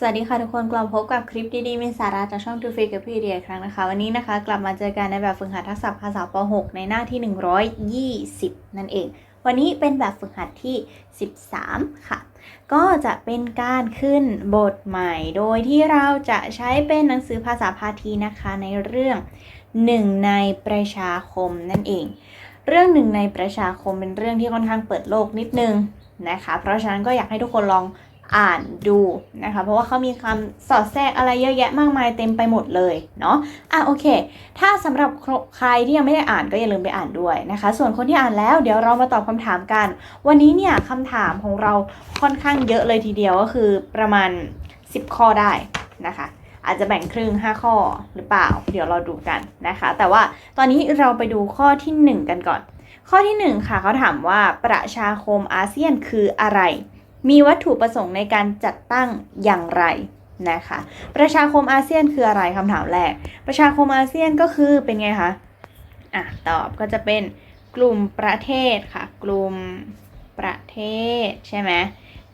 สวัสดีค่ะทุกคนกลับพบกับคลิปดีๆมีสาระจากช่องทูฟีกับพี่เดียครั้งนะคะ วันนี้นะคะ กลับมาเจอกันในแบบฝึกหัดทักษะภาษาป .6 ในหน้าที่ 120 นั่นเอง วันนี้เป็นแบบฝึกหัดที่ 13 ค่ะ ก็จะเป็นการขึ้นบทใหม่ โดยที่เราจะใช้เป็นหนังสือภาษาพาทีนะคะในเรื่องหนึ่งในประชาคมนั่นเอง เรื่องหนึ่งในประชาคมเป็นเรื่องที่ค่อนข้างเปิดโลกนิดนึงนะคะ เพราะฉะนั้นก็อยากให้ทุกคนลอง อ่านดูนะคะ เพราะว่าเขามีคำสอดแทรกอะไรเยอะแยะมากมายเต็มไปหมดเลยเนาะอะโอเค ถ้าสำหรับใครที่ยังไม่ได้อ่านก็อย่าลืมไปอ่านด้วยนะคะ ส่วนคนที่อ่านแล้วเดี๋ยวเรามาตอบคำถามกัน วันนี้เนี่ยคำถามของเราค่อนข้างเยอะเลยทีเดียวก็คือประมาณ 10 ข้อได้นะคะ อาจจะแบ่งครึ่ง 5 ข้อหรือเปล่า เดี๋ยวเราดูกันนะคะ แต่ว่าตอนนี้เราไปดูข้อทีหนึ่1 กันก่อน ข้อที่ 1 ค่ะเขาถามว่าประชาคมอาเซียนคืออะไร มีวัตถุประสงค์ในการจัดตั้งอย่างไรนะคะ ประชาคมอาเซียนคืออะไรคำถามแรก ประชาคมอาเซียนก็คือเป็นไงคะ อะ ตอบก็จะเป็นกลุ่มประเทศค่ะ กลุ่มประเทศใช่ไหม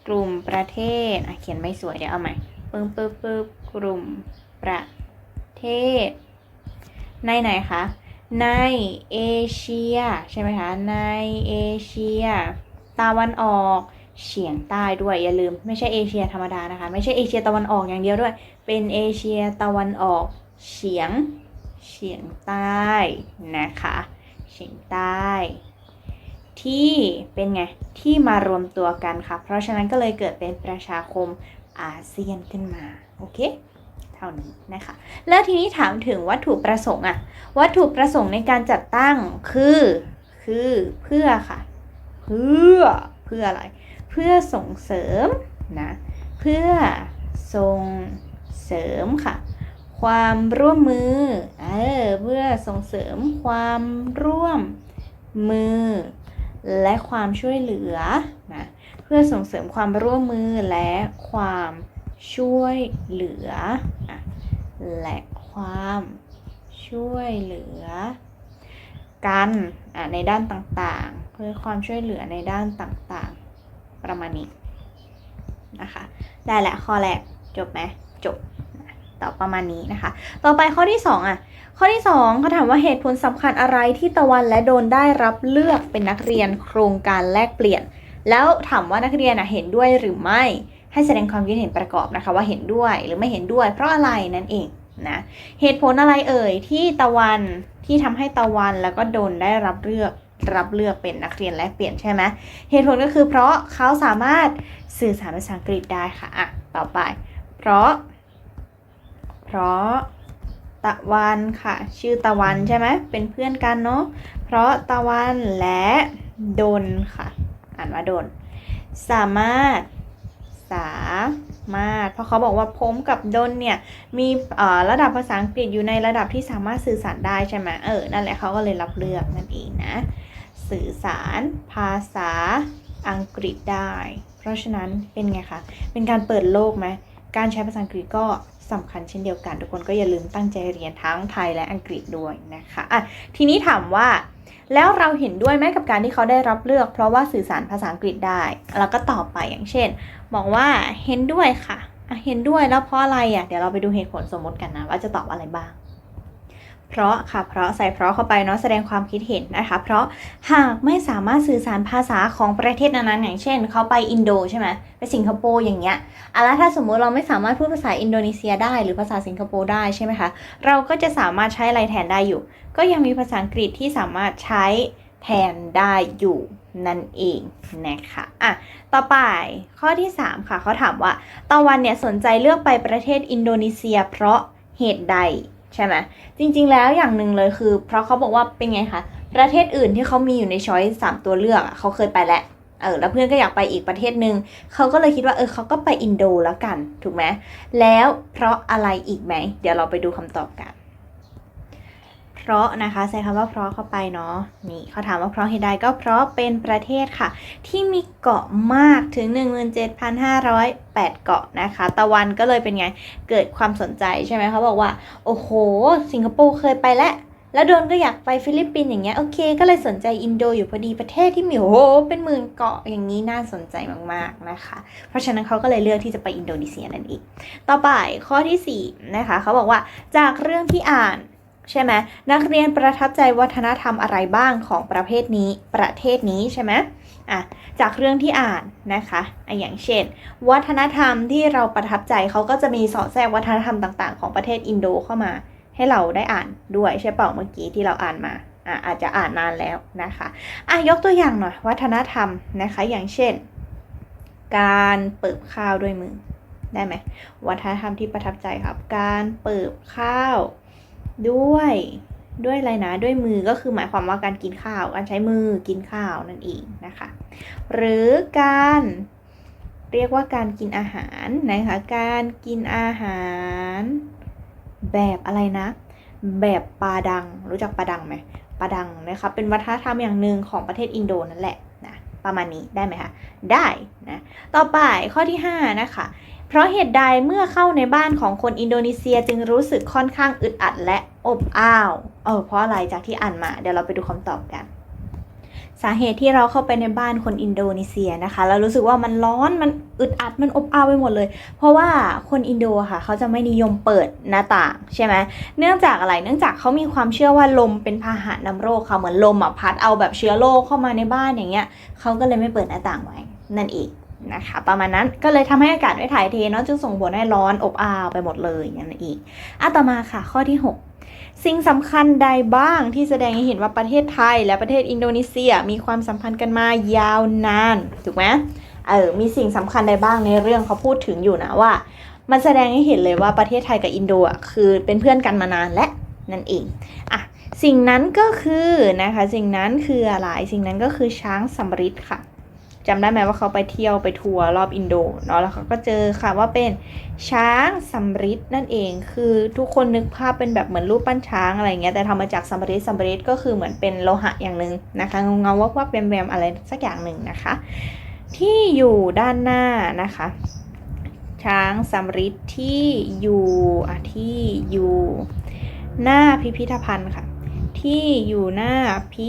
กลุ่มประเทศ อะ เขียนไม่สวยเดี๋ยวเอาใหม่ปึ๊บปึ๊บปึ๊บกลุ่มประเทศ ในไหนคะ ในเอเชียใช่ไหมคะ ในเอเชีย ตะวันออก เฉียงใต้ด้วยอย่าลืมไม่ใช่เอเชียธรรมดานะคะ ไม่ใช่เอเชียตะวันออกอย่างเดียวด้วย เป็นเอเชียตะวันออกเฉียงเฉียงใต้นะคะ เฉียงใต้ ที่เป็นไงที่มารวมตัวกันค่ะ เพราะฉะนั้นก็เลยเกิดเป็นประชาคมอาเซียนขึ้นมาโอเคเท่านี้นะคะ แล้วทีนี้ถามถึงวัตถุประสงค์อะวัตถุประสงค์ในการจัดตั้งคือคือเพื่อค่ะ เพื่อเพื่ออะไร เพื่อส่งเสริมนะเพื่อส่งเสริมค่ะ ความร่วมมือเออเพื่อส่งเสริมความร่วมมือ และความช่วยเหลือนะเพื่อส่งเสริมความร่วมมือและความช่วยเหลือ และความช่วยเหลือ กันในด้านต่างๆ เพื่อความช่วยเหลือในด้านต่างๆ ประมาณนี้นะคะ ได้แหละข้อแรกจบไหมจบนะตอประมาณนี้นะคะ ต่อไปข้อที่ 2อะข้อที่2เขาถามว่าเหตุผลสำคัญอะไรที่ตะวันและโดนได้รับเลือกเป็นนักเรียนโครงการแลกเปลี่ยน แล้วถามว่านักเรียนอะเห็นด้วยหรือไม่ ให้แสดงความคิดเห็นประกอบนะคะ ว่าเห็นด้วยหรือไม่เห็นด้วยเพราะอะไรนั่นเองนะเหตุผลอะไรเอ่ยที่ตะวันที่ทำให้ตะวันแล้วก็โดนได้รับเลือก รับเลือกเป็นนักเรียนแลกเปลี่ยนใช่ไหมเหตุผลก็คือเพราะเขาสามารถสื่อสารภาษาอังกฤษได้ค่ะอะต่อไป เพราะ เพราะตะวันค่ะ ชื่อตะวันใช่ไหมเป็นเพื่อนกันเนาะเพราะตะวันและดนค่ะ อ่านว่าดน สามารถสามารถ เพราะเขาบอกว่าผมกับดนเนี่ย มีระดับภาษาอังกฤษอยู่ในระดับที่สามารถสื่อสารได้ใช่ไหมเออ นั่นแหละเขาก็เลยรับเลือกนั่นเองนะ สื่อสาร ภาษาอังกฤษได้ เพราะฉะนั้นเป็นไงคะเป็นการเปิดโลกไหมการใช้ภาษาอังกฤษก็สำคัญเช่นเดียวกัน ทุกคนก็อย่าลืมตั้งใจเรียนทั้งไทยและอังกฤษด้วยนะคะอะทีนี้ถามว่า แล้วเราเห็นด้วยไหมกับการที่เขาได้รับเลือก เพราะว่าสื่อสารภาษาอังกฤษได้ แล้วก็ตอบไปอย่างเช่น บอกว่าเห็นด้วยค่ะะเห็นด้วยแล้วเพราะอะไรอะเดี๋ยวเราไปดูเหตุผลสมมติกันนะว่าจะตอบอะไรบ้าง เพราะค่ะ เพราะใส่เพราะเข้าไปเนาะแสดงความคิดเห็นนะคะ เพราะหากไม่สามารถสื่อสารภาษาของประเทศนั้นๆอย่างเช่น เขาไปอินโดใช่ไหมไปสิงคโปร์อย่างเงี้ยอะแล้วถ้าสมมุติเราไม่สามารถพูดภาษาอินโดนีเซียได้ หรือภาษาสิงคโปร์ได้ใช่ไหมคะเราก็จะสามารถใช้อะไรแทนได้อยู่ ก็ยังมีภาษาอังกฤษที่สามารถใช้แทนได้อยู่นั่นเองนะคะอะต่อไปข้อที่ 3 ค่ะเขาถามว่าตะวันเนี่ยสนใจเลือกไปประเทศอินโดนีเซีย เพราะเหตุใด ใช่ไหมจริง ๆ แล้วอย่างหนึ่งเลยคือ เพราะเขาบอกว่าเป็นไงคะประเทศอื่นที่เขามีอยู่ในช้อยสามตัวเลือกเขาเคยไปแล้วเออแล้วเพื่อนก็อยากไปอีกประเทศหนึ่งเขาก็เลยคิดว่าเออเขาก็ไปอินโดแล้วกัน ถูกไหมแล้วเพราะอะไรอีกไหม เดี๋ยวเราไปดูคำตอบกัน เพราะนะคะใช้คำว่าเพราะเข้าไปเนาะนี่เขาถามว่าเพราะเหตุใดก็เพราะเป็นประเทศค่ะ ที่มีเกาะมากถึง 17,508 เกาะนะคะ ตะวันก็เลยเป็นไงเกิดความสนใจใช่ไหมเขาบอกว่า โอ้โห สิงคโปร์เคยไปแล้วแล้วโดนก็อยากไปฟิลิปปินส์อย่างเงี้ยโอเค ก็เลยสนใจอินโดอยู่พอดีประเทศที่มีโอ้โหเป็นหมื่นเกาะอย่างนี้น่าสนใจมากๆนะคะ เพราะฉะนั้นเขาก็เลยเลือกที่จะไปอินโดนีเซียนั่นเอง ต่อไปข้อที่สี่นะคะเขาบอกว่าจากเรื่องที่อ่าน ใช่ไหมนักเรียนประทับใจวัฒนธรรมอะไรบ้างของประเภทนี้ประเทศนี้ใช่ไหมอะจากเรื่องที่อ่านนะคะอย่างเช่น วัฒนธรรมที่เราประทับใจเขาก็จะมีสอดแทรกวัฒนธรรมต่างๆ ของประเทศอินโดเข้ามา ให้เราได้อ่านด้วยใช่เปล่าเมื่อกี้ที่เราอ่านมาอะอาจจะอ่านนานแล้วนะคะอะยกตัวอย่างหน่อยวัฒนธรรมนะคะอย่างเช่น การเปิบข้าวด้วยมือได้ไหมวัฒนธรรมที่ประทับใจครับ การเปิบข้าว ด้วยด้วยอะไรนะด้วยมือก็คือหมายความว่าการกินข้าวการใช้มือกินข้าวนั่นเองนะคะ หรือการเรียกว่าการกินอาหารนะคะการกินอาหาร แบบอะไรนะ แบบปาดังรู้จักปาดังไหมปาดังนะคะเป็นวัฒนธรรมอย่างหนึ่งของประเทศอินโดนั่นแหละนะประมาณนี้ได้ไหมคะได้นะต่อไปข้อที่5นะคะ เพราะเหตุใดเมื่อเข้าในบ้านของคนอินโดนีเซียจึงรู้สึกค่อนข้างอึดอัดและอบอ้าว เออเพราะอะไรจากที่อ่านมา เดี๋ยวเราไปดูคำตอบกัน สาเหตุที่เราเข้าไปในบ้านคนอินโดนีเซียนะคะ เรารู้สึกว่ามันร้อนมันอึดอัดมันอบอ้าวไปหมดเลย เพราะว่าคนอินโดค่ะ เขาจะไม่นิยมเปิดหน้าต่างใช่ไหมเนื่องจากอะไรเนื่องจากเขามีความเชื่อว่าลมเป็นพาหะนำโรคค่ะเหมือนลมอะพัดเอาแบบเชื้อโรคเข้ามาในบ้านอย่างเงี้ยเขาก็เลยไม่เปิดหน้าต่างไว้นั่นเอง นะคะประมาณนั้นก็เลยทำให้อากาศไม่ถ่ายเทเนาะจึงส่งผลให้ร้อนอบอ้าวไปหมดเลยอย่างนั้นอีกอะต่อมาค่ะข้อที่ 6 สิ่งสำคัญใดบ้างที่แสดงให้เห็นว่าประเทศไทย และประเทศอินโดนีเซียมีความสัมพันธ์กันมายาวนานถูกไหมเออมีสิ่งสำคัญใดบ้างในเรื่องเขาพูดถึงอยู่นะว่า มันแสดงให้เห็นเลยว่าประเทศไทยกับอินโดอะคือเป็นเพื่อนกันมานานและนั่นเองอะสิ่งนั้นก็คือนะคะสิ่งนั้นคืออะไรสิ่งนั้นก็คือช้างสำริดค่ะ จำได้ไหมว่าเขาไปเที่ยวไปทัวร์รอบอินโดเนาะแล้วเขาก็เจอค่ะว่าเป็นช้างสำริดนั่นเองคือทุกคนนึกภาพเป็นแบบเหมือนรูปปั้นช้างอะไรเงี้ยแต่ทำมาจากสำริดสำริดก็คือเหมือนเป็นโลหะอย่างหนึ่งนะคะเงาเงาวับวับแวมแวมอะไรสักอย่างหนึ่งนะคะ ที่อยู่ด้านหน้านะคะ ช้างสำริดที่อยู่อะที่อยู่หน้าพิพิธภัณฑ์ค่ะ ที่อยู่หน้าพิ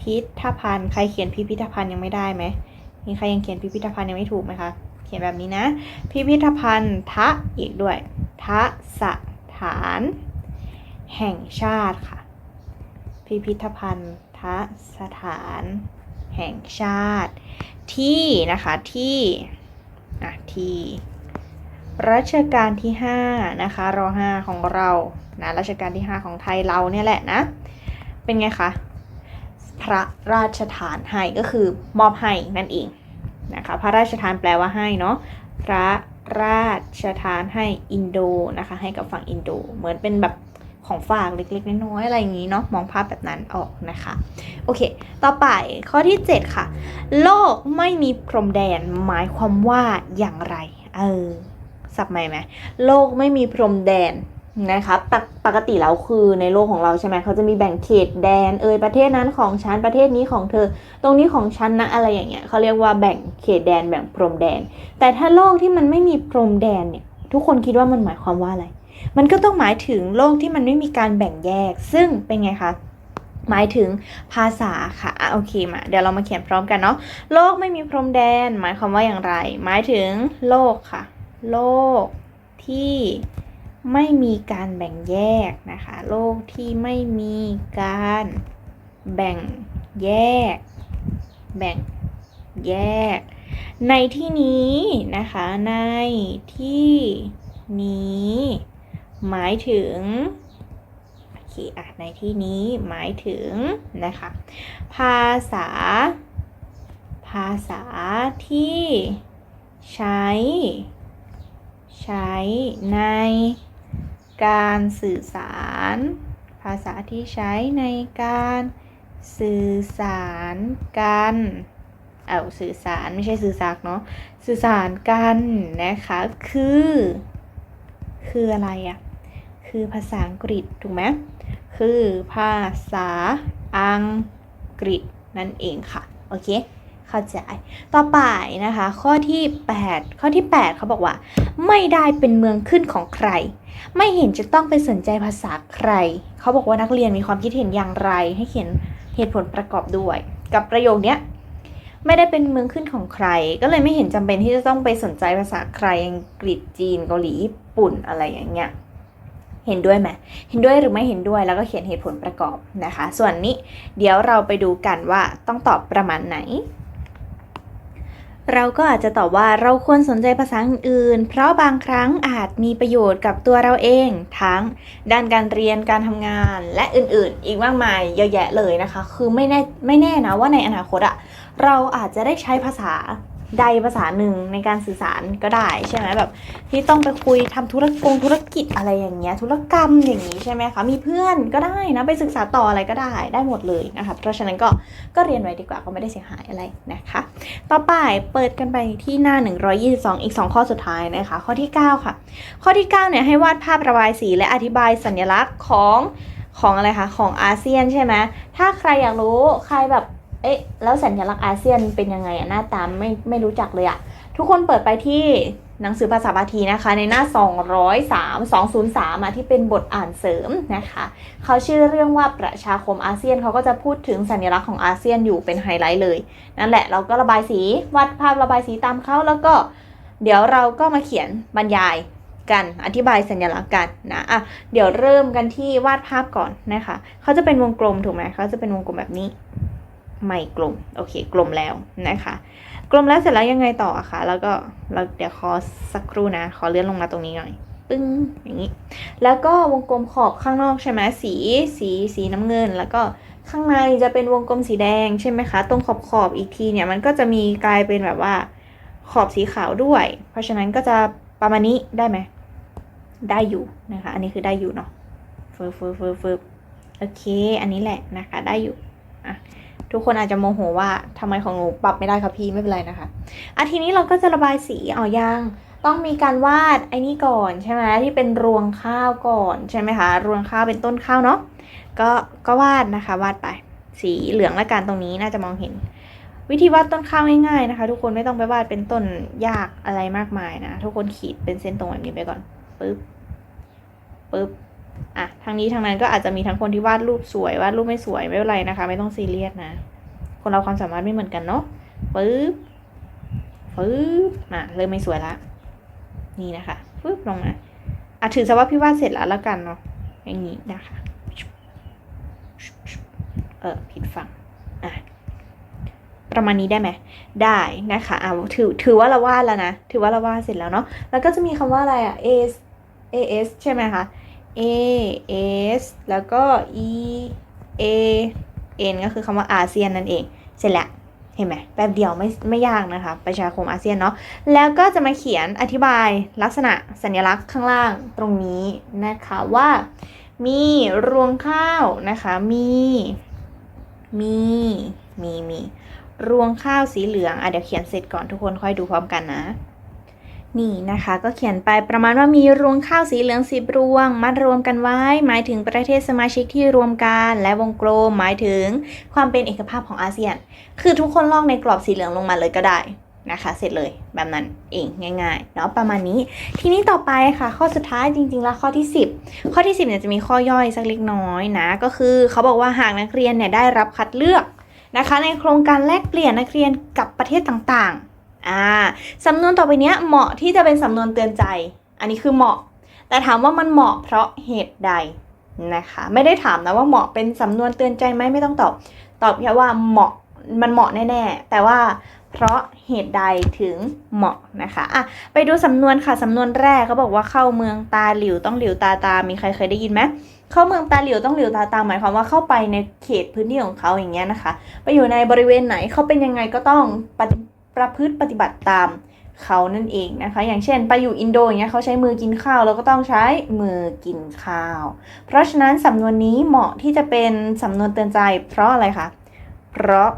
พิธภัณฑ์ ใครเขียนพิพิธภัณฑ์ยังไม่ได้ไหม มีใครยังเขียนพิพิธภัณฑ์ยังไม่ถูกไหมคะ เขียนแบบนี้นะ พิพิธภัณฑ์ทะอีกด้วย ทะสถาน แห่งชาติค่ะ พิพิธภัณฑ์ทะสถาน แห่งชาติ ที่นะคะที่อะที่รัชกาลที่5นะคะรอ5ของเรานะรัชกาลที่ 5 ของไทยเราเนี่ยแหละนะ เป็นไงคะ พระราชทานให้ก็คือมอบให้นั่นเองนะคะพระราชทานแปลว่าให้เนาะพระราชทานให้อินโดนะคะให้กับฝั่งอินโด เหมือนเป็นแบบของฝากเล็กๆน้อยๆอะไรอย่างนี้เนาะมองภาพแบบนั้นออกนะคะโอเค ต่อไปข้อที่ 7 ค่ะ โลกไม่มีพรมแดนหมายความว่าอย่างไรเออสับใหม่ไหมโลกไม่มีพรมแดน นะคะปกปกติแล้วคือในโลกของเราใช่ไหมเขาจะมีแบ่งเขตแดนเอยประเทศนั้นของฉันประเทศนี้ของเธอ ตรงนี้ของฉันนะอะไรอย่างเงี้ยเขาเรียกว่าแบ่งเขตแดนแบ่งพรมแดน แต่ถ้าโลกที่มันไม่มีพรมแดนเนี่ย ทุกคนคิดว่ามันหมายความว่าอะไร มันก็ต้องหมายถึงโลกที่มันไม่มีการแบ่งแยก ซึ่งเป็นไงคะหมายถึงภาษาค่ะอะโอเคมาเดี๋ยวเรามาเขียนพร้อมกันเนาะโลกไม่มีพรมแดน หมายความว่าอย่างไร หมายถึงโลกค่ะ โลกที่ ไม่มีการแบ่งแยกนะคะ โลกที่ไม่มีการแบ่งแยก แบ่งแยก ในที่นี้นะคะ ในที่นี้ หมายถึงโอเคอะในที่นี้หมายถึงนะคะ ภาษา ภาษาที่ใช้ ใช้ใน การสื่อสาร ภาษาที่ใช้ในการสื่อสารกันเอาสื่อสารไม่ใช่สื่อสารเนาะสื่อสารกันนะคะคือ คืออะไรอะคือภาษาอังกฤษถูกไหมคือภาษาอังกฤษนั่นเองค่ะ โอเค เข้าใจ ต่อไปนะคะ ข้อที่ 8 ข้อที่ 8เขาบอกว่า ไม่ได้เป็นเมืองขึ้นของใคร ไม่เห็นจะต้องไปสนใจภาษาใคร เขาบอกว่านักเรียนมีความคิดเห็นอย่างไร ให้เขียนเหตุผลประกอบด้วย กับประโยคเนี้ยไม่ได้เป็นเมืองขึ้นของใคร ก็เลยไม่เห็นจำเป็นที่จะต้องไปสนใจภาษาใครอังกฤษจีนเกาหลีญี่ปุ่นอะไรอย่างเงี้ยเห็นด้วยไหมเห็นด้วยหรือไม่เห็นด้วยแล้วก็เขียนเหตุผลประกอบนะคะ ส่วนนี้เดี๋ยวเราไปดูกันว่าต้องตอบประมาณไหน เราก็อาจจะตอบว่าเราควรสนใจภาษาอื่นๆ เพราะบางครั้งอาจมีประโยชน์กับตัวเราเอง ทั้งด้านการเรียนการทำงานและอื่นๆ อีกมากมายเยอะแยะเลยนะคะ คือไม่แน่ไม่แน่นะว่าในอนาคตอะเราอาจจะได้ใช้ภาษา ใดภาษาหนึ่งในการสื่อสารก็ได้ใช่ไหมแบบ ที่ต้องไปคุยทำธุรกงธุรกิจอะไรอย่างเงี้ยธุรกรรมอย่างนี้ใช่ไหมคะมีเพื่อนก็ได้นะไปศึกษาต่ออะไรก็ได้ได้หมดเลยนะคะเพราะฉะนั้นก็ก็เรียนไว้ดีกว่าก็ไม่ได้เสียหายอะไรนะคะ ต่อไปเปิดกันไปที่หน้า 122 อีก 2 ข้อสุดท้ายนะคะ ข้อที่ 9 ค่ะ ข้อที่9เนี่ยให้วาดภาพระบายสีและอธิบายสัญลักษณ์ของของอะไรคะของอาเซียนใช่ไหมถ้าใครอยากรู้ใครแบบ เอ๊ะแล้วสัญลักษณ์อาเซียนเป็นยังไงอะหน้าตามไม่ไม่รู้จักเลยอะทุกคนเปิดไปที่หนังสือภาษาบาลีนะคะ ในหน้า 203 203อะที่เป็นบทอ่านเสริมนะคะเขาชื่อเรื่องว่าประชาคมอาเซียนเขาก็จะพูดถึงสัญลักษณ์ของอาเซียนอยู่เป็นไฮไลท์เลย นั่นแหละเราก็ระบายสีวาดภาพระบายสีตามเขาแล้วก็ เดี๋ยวเราก็มาเขียนบรรยายกันอธิบายสัญลักษณ์กันนะอะเดี๋ยวเริ่มกันที่วาดภาพก่อนนะคะเขาจะเป็นวงกลมถูกไหมเขาจะเป็นวงกลมแบบนี้ ไม่กลมโอเคกลมแล้วนะคะ กลมแล้วเสร็จแล้วยังไงต่อคะแล้วก็เราเดี๋ยวขอสักครู่นะขอเลื่อนลงมาตรงนี้หน่อยปึ้งอย่างนี้ แล้วก็วงกลมขอบข้างนอกใช่ไหมสีสีสีน้ำเงิน แล้วก็ข้างในจะเป็นวงกลมสีแดงใช่ไหมคะ ตรงขอบขอบอีกทีเนี่ยมันก็จะมีกลายเป็นแบบว่าขอบสีขาวด้วย เพราะฉะนั้นก็จะประมาณนี้ได้ไหมได้อยู่นะคะ อันนี้คือได้อยู่เนาะฟึบฟึบฟึบฟึบโอเค อันนี้แหละนะคะ ได้อยู่ อะ ทุกคนอาจจะโมโหว่าทำไมของหนูปรับไม่ได้คะพี่ไม่เป็นไรนะคะอะทีนี้เราก็จะระบายสีเอายางต้องมีการวาดไอ้นี่ก่อนใช่ไหมที่เป็นรวงข้าวก่อนใช่ไหมคะรวงข้าวเป็นต้นข้าวเนาะก็ก็วาดนะคะ วาดไป สีเหลืองละกันตรงนี้น่าจะมองเห็น วิธีวาดต้นข้าวง่ายๆนะคะ ทุกคนไม่ต้องไปวาดเป็นต้นยากอะไรมากมายนะ ทุกคนขีดเป็นเส้นตรงแบบนี้ไปก่อนปึ๊บปึ๊บ อะทางนี้ทางนั้นก็อาจจะมีทั้งคนที่วาดรูปสวยวาดรูปไม่สวยไม่เป็นไรนะคะ ไม่ต้องซีเรียสนะ คนเราความสามารถไม่เหมือนกันเนาะปึ๊บปึ๊บมาเริ่มไม่สวยละนี่นะคะปึ๊บลงมาอะถือซะว่าพี่วาดเสร็จแล้วแล้วกันเนาะอย่างนี้นะคะเออผิดฝั่งอะประมาณนี้ได้ไหมได้นะคะอ่าถือถือว่าเราวาดแล้วนะ ถือว่าเราวาดเสร็จแล้วเนาะแล้วก็จะมีคำว่าอะไรอะ a a s ใช่ไหมคะ a s แล้วก็ e a n ก็คือคำว่าอาเซียนนั่นเอง เสร็จแล้วเห็นไหมแป๊บเดียวไม่ไม่ยากนะคะ ประชาคมอาเซียนเนาะแล้วก็จะมาเขียนอธิบายลักษณะสัญลักษณ์ข้างล่างตรงนี้นะคะว่า มีรวงข้าวนะคะ มี มีมีมีรวงข้าวสีเหลืองอะเดี๋ยวเขียนเสร็จก่อนทุกคนค่อยดูพร้อมกันนะ นี่นะคะก็เขียนไปประมาณว่ามีรวงข้าวสีเหลืองสิบรวง มัดรวมกันไว้ หมายถึงประเทศสมาชิกที่รวมกัน และวงกลมหมายถึงความเป็นเอกภาพของอาเซียน คือทุกคนลอกในกรอบสีเหลืองลงมาเลยก็ได้นะคะ เสร็จเลยแบบนั้นเองง่ายๆเนาะประมาณนี้ ทีนี้ต่อไปค่ะ ข้อสุดท้ายจริงๆ แล้วข้อที่ 10 ข้อที่ 10เนี่ยจะมีข้อย่อยสักเล็กน้อยนะ ก็คือเขาบอกว่าหากนักเรียนเนี่ยได้รับคัดเลือกนะคะ ในโครงการแลกเปลี่ยนนักเรียนกับประเทศต่างๆ อ่าสำนวนต่อไปเนี้ยเหมาะที่จะเป็นสำนวนเตือนใจ อันนี้คือเหมาะ แต่ถามว่ามันเหมาะเพราะเหตุใดนะคะ ไม่ได้ถามนะว่าเหมาะเป็นสำนวนเตือนใจไหมไม่ต้องตอบ ตอบแค่ว่าเหมาะมันเหมาะแน่ๆ แต่ว่าเพราะเหตุใดถึงเหมาะนะคะอะไปดูสำนวนค่ะสำนวนแรกเขาบอกว่าเข้าเมืองตาหลิวต้องหลิวตาตา มีใครเคยได้ยินไหมเข้าเมืองตาหลิวต้องหลิวตาตาหมายความว่าเข้าไปในเขตพื้นที่ของเขาอย่างเงี้ยนะคะ ไปอยู่ในบริเวณไหนเขาเป็นยังไงก็ต้องปฏิ ประพฤติปฏิบัติตามเขานั่นเองนะคะ อย่างเช่น ไปอยู่อินโดอย่างเงี้ยเขาใช้มือกินข้าวเราก็ต้องใช้มือกินข้าว เพราะฉะนั้นสำนวนนี้เหมาะที่จะเป็นสำนวนเตือนใจ เพราะอะไรคะเพราะ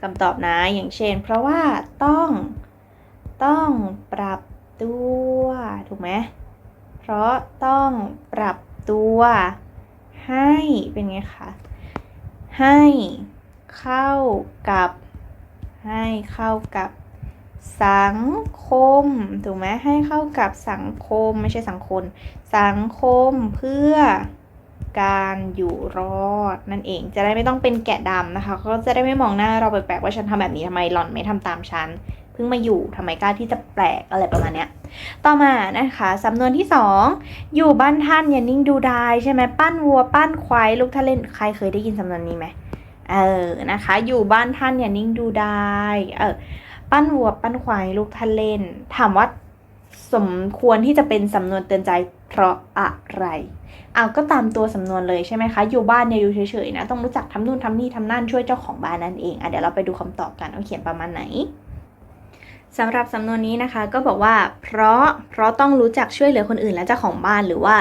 คำตอบนะอย่างเช่น เพราะว่าต้องต้องปรับตัวถูกไหมเพราะต้องปรับตัวให้เป็นไงคะให้เข้ากับ ให้เข้ากับสังคม ถูกไหมให้เข้ากับสังคมไม่ใช่สังคม สังคมเพื่อการอยู่รอดนั่นเองจะได้ไม่ต้องเป็นแกะดำนะคะ ก็จะได้ไม่มองหน้าเราแปลกๆว่าฉันทำแบบนี้ทำไมหล่อนไม่ทำตามฉันเพิ่งมาอยู่ทำไมกล้าที่จะแปลกอะไรประมาณเนี้ย ต่อมานะคะสำนวนที่สองอยู่บ้านท่านอย่านิ่งดูดายใช่ไหมปั้นวัวปั้นควายลูกท่านเล่นใครเคยได้ยินสำนวนนี้ไหม เออนะคะ อยู่บ้านท่านอย่านิ่งดูไดายเออปั้นวัวปั้นควายลูกท่านเล่น ถามว่าสมควรที่จะเป็นสำนวนเตือนใจเพราะอะไรเอาก็ตามตัวสำนวนเลยใช่ไหมคะ อยู่บ้านเนี่ยอยู่เฉยๆนะต้องรู้จักทำนู่นทำนี่ทำนั่นช่วยเจ้าของบ้านนั่นเองอะเดี๋ยวเราไปดูคำตอบกันว่าเขียนประมาณไหนสำหรับสำนวนนี้นะคะก็บอกว่า เพราะเพราะต้องรู้จักช่วยเหลือคนอื่นและเจ้าของบ้านหรือว่า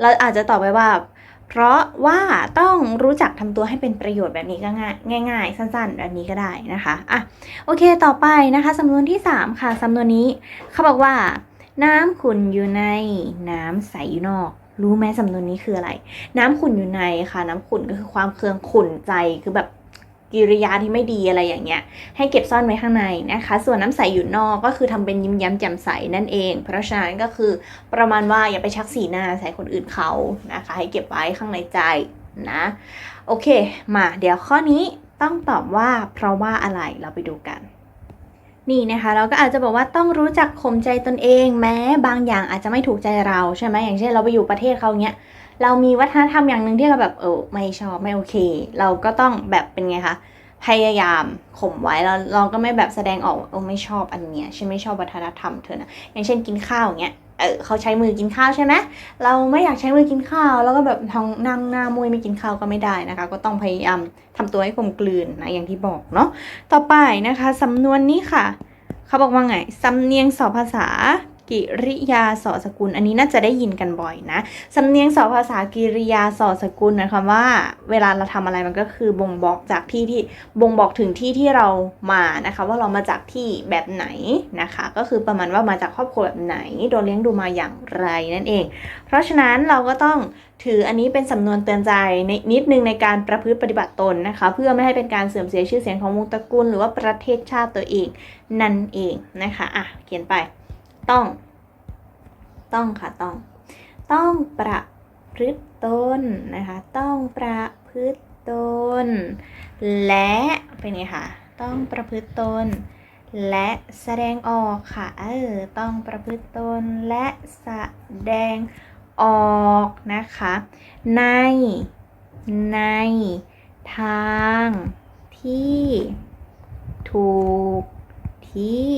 เราอาจจะตอบไปว่า เพราะว่าต้องรู้จักทำตัวให้เป็นประโยชน์แบบนี้ก็ง่ายง่ายๆ สั้นๆ แบบนี้ก็ได้นะคะอะโอเคต่อไปนะคะสำนวนที่ 3 ค่ะสำนวนนี้เขาบอกว่า น้ำขุ่นอยู่ในน้ำใสอยู่นอกรู้ไหมสำนวนนี้คืออะไร น้ำขุ่นอยู่ในค่ะ น้ำขุ่นก็คือความเคืองขุ่นใจคือแบบ กิริยาที่ไม่ดีอะไรอย่างเงี้ยให้เก็บซ่อนไว้ข้างในนะคะ ส่วนน้ำใสอยู่นอกก็คือทำเป็นยิ้มแย้มแจ่มใสนั่นเอง เพราะฉะนั้นก็คือประมาณว่าอย่าไปชักสีหน้าใส่คนอื่นเขานะคะ ให้เก็บไว้ข้างในใจนะโอเค มาเดี๋ยวข้อนี้ต้องตอบว่าเพราะว่าอะไรเราไปดูกัน นี่นะคะเราก็อาจจะบอกว่าต้องรู้จักข่มใจตนเอง แม้บางอย่างอาจจะไม่ถูกใจเราใช่ไหมอย่างเช่นเราไปอยู่ประเทศเขาเนี้ย เรามีวัฒนธรรมอย่างหนึ่งที่เราแบบเออไม่ชอบไม่โอเค เราก็ต้องแบบเป็นไงคะพยายามข่มไว้แล้วเราก็ไม่แบบแสดงออกว่าเออไม่ชอบอันเนี้ยฉันไม่ชอบวัฒนธรรมเธอนะอย่างเช่นกินข้าวอย่างเงี้ยเออเขาใช้มือกินข้าวใช่ไหมเราไม่อยากใช้มือกินข้าว แล้วก็แบบทองนั่งหน้ามวยไม่กินข้าวก็ไม่ได้นะคะ ก็ต้องพยายามทำตัวให้กลมกลืนนะอย่างที่บอกเนาะต่อไปนะคะสำนวนนี้ค่ะ เขาบอกว่าไงสำเนียงสอบภาษา กิริยาสอสกุล อันนี้น่าจะได้ยินกันบ่อยนะสำเนียงสอภาษากิริยาสอสกุลหมายความว่า เวลาเราทำอะไรมันก็คือบ่งบอกจากที่ที่บ่งบอกถึงที่ที่เรามานะคะ ว่าเรามาจากที่แบบไหนนะคะ ก็คือประมาณว่ามาจากครอบครัวแบบไหนโดนเลี้ยงดูมาอย่างไรนั่นเอง เพราะฉะนั้นเราก็ต้องถืออันนี้เป็นสำนวนเตือนใจในนิดนึงในการประพฤติปฏิบัติตนนะคะ เพื่อไม่ให้เป็นการเสื่อมเสียชื่อเสียงของวงตระกูล หรือว่าประเทศชาติตัวเองนั่นเองนะคะอะเขียนไป ต้อง ต้องค่ะต้อง ต้องประพฤติตนนะคะ ต้องประพฤติตน และเป็นไงคะต้องประพฤติตน และแสดงออกค่ะเออต้องประพฤติตนและแสดงออกนะคะ ในในทางที่ถูกที่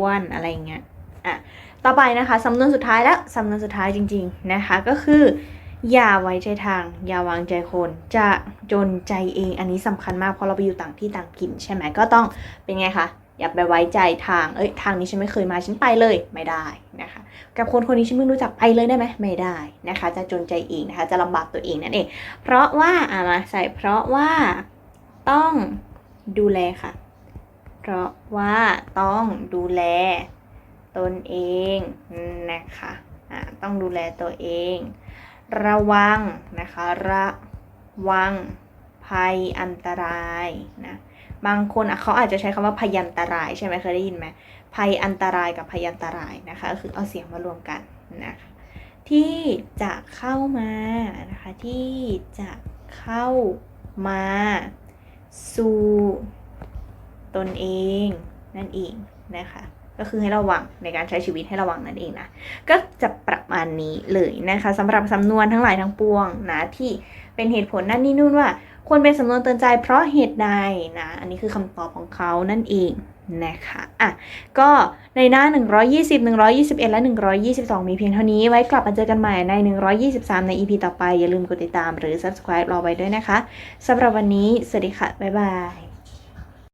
วรอะไรเงี้ยอะต่อไปนะคะสำนวนสุดท้ายแล้วสำนวนสุดท้ายจริง ๆนะคะ ก็คือ อย่าไว้ใจทาง อย่าวางใจคน จะจนใจเองอันนี้สำคัญมากเพราะเราไปอยู่ต่างที่ต่างถิ่นใช่ไหมก็ต้องเป็นไงคะอย่าไปไว้ใจทาง เอ้ย ทางนี้ฉันไม่เคยมา ฉันไปเลย ไม่ได้นะคะ กับคนคนนี้ฉันไม่งรู้จักไปเลยได้ไหม ไม่ได้นะคะ จะจนใจเองนะคะ จะลำบากตัวเองนั่นเอง เพราะว่า อ่ามาใส่ เพราะว่าต้องดูแลค่ะ เพราะว่าต้องดูแลตนเองนะคะต้องดูแลตัวเอง ระวังนะคะระวังภัยอันตรายนะบางคนเขาอาจจะใช้คำว่าพยันตรายใช่ไหมเคยได้ยินไหมภัยอันตรายกับพยันตรายนะคะก็คือเอาเสียงมารวมกันนะคะที่จะเข้ามานะคะที่จะเข้ามาสู่ ตนเองนั่นเองนะคะก็คือให้ระวังในการใช้ชีวิตให้ระวังนั่นเองนะ ก็จะประมาณนี้เลยนะคะสำหรับสำนวนทั้งหลายทั้งปวงนะที่เป็นเหตุผลนั่นนี่นู่นว่า ควรเป็นสำนวนเตือนใจเพราะเหตุใดนะ อันนี้คือคำตอบของเขานั่นเองนะคะอะก็ในหน้า 120 121 และ 122 มีเพียงเท่านี้ไว้กลับมาเจอกันใหม่ใน 123 ใน EP ต่อไป อย่าลืมกดติดตามหรือ subscribe รอไว้ด้วยนะคะสำหรับวันนี้ สวัสดีค่ะ บ๊ายบาย